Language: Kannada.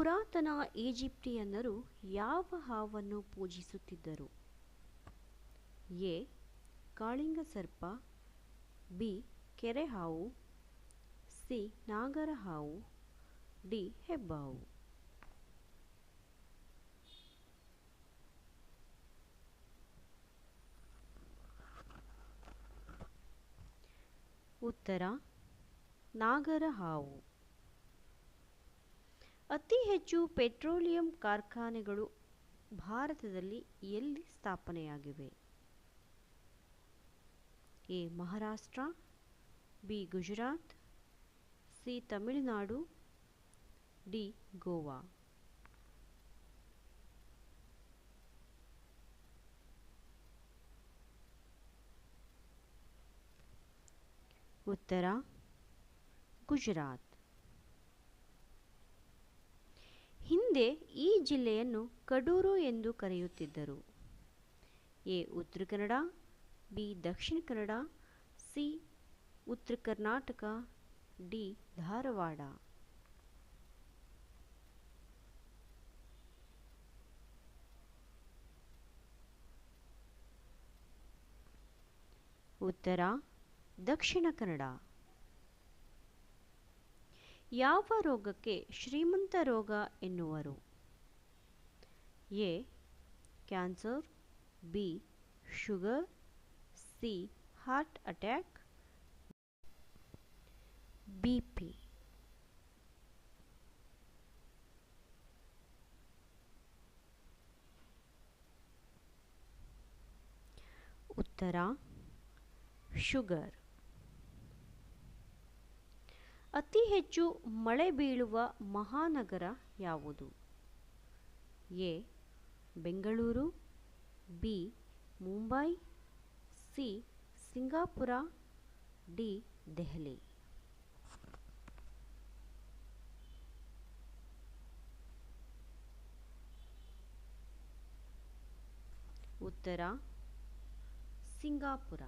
ಪುರಾತನ ಈಜಿಪ್ಟಿಯನ್ನರು ಯಾವ ಹಾವನ್ನು ಪೂಜಿಸುತ್ತಿದ್ದರು? ಎ. ಕಾಳಿಂಗ ಸರ್ಪ, ಬಿ. ಕೆರೆಹಾವು ಸಿ. ನಾಗರ ಹಾವು, ಡಿ. ಹೆಬ್ಬಾವು. ಉತ್ತರ, ನಾಗರ ಹಾವು. ಅತಿ ಹೆಚ್ಚು ಪೆಟ್ರೋಲಿಯಂ ಕಾರ್ಖಾನೆಗಳು ಭಾರತದಲ್ಲಿ ಎಲ್ಲಿ ಸ್ಥಾಪನೆಯಾಗಿವೆ? A. Maharashtra, B. Gujarat, C. Tamil Nadu, D. Goa. ಉತ್ತರ ಗುಜರಾತ್. ಹಿಂದೆ ಈ ಜಿಲ್ಲೆಯನ್ನು ಕಡೂರು ಎಂದು ಕರೆಯುತ್ತಿದ್ದರು. A. Uttara Kannada, B. Dakshina Kannada, C. ಉತ್ತರ ಕರ್ನಾಟಕ, ಡಿ. ಧಾರವಾಡ. ಉತ್ತರ, ದಕ್ಷಿಣ ಕನ್ನಡ. ಯಾವ ರೋಗಕ್ಕೆ ಶ್ರೀಮಂತ ರೋಗ ಎನ್ನುವರು A cancer B sugar C heart attack B P ಉತ್ತರ ಶುಗರ್ ಅತಿ ಹೆಚ್ಚು ಮಳೆ ಬೀಳುವ ಮಹಾನಗರ ಯಾವುದು? A, Bengaluru, B, Mumbai, C, Singapore, D, Delhi. ಉತ್ತರ, ಸಿಂಗಾಪುರ.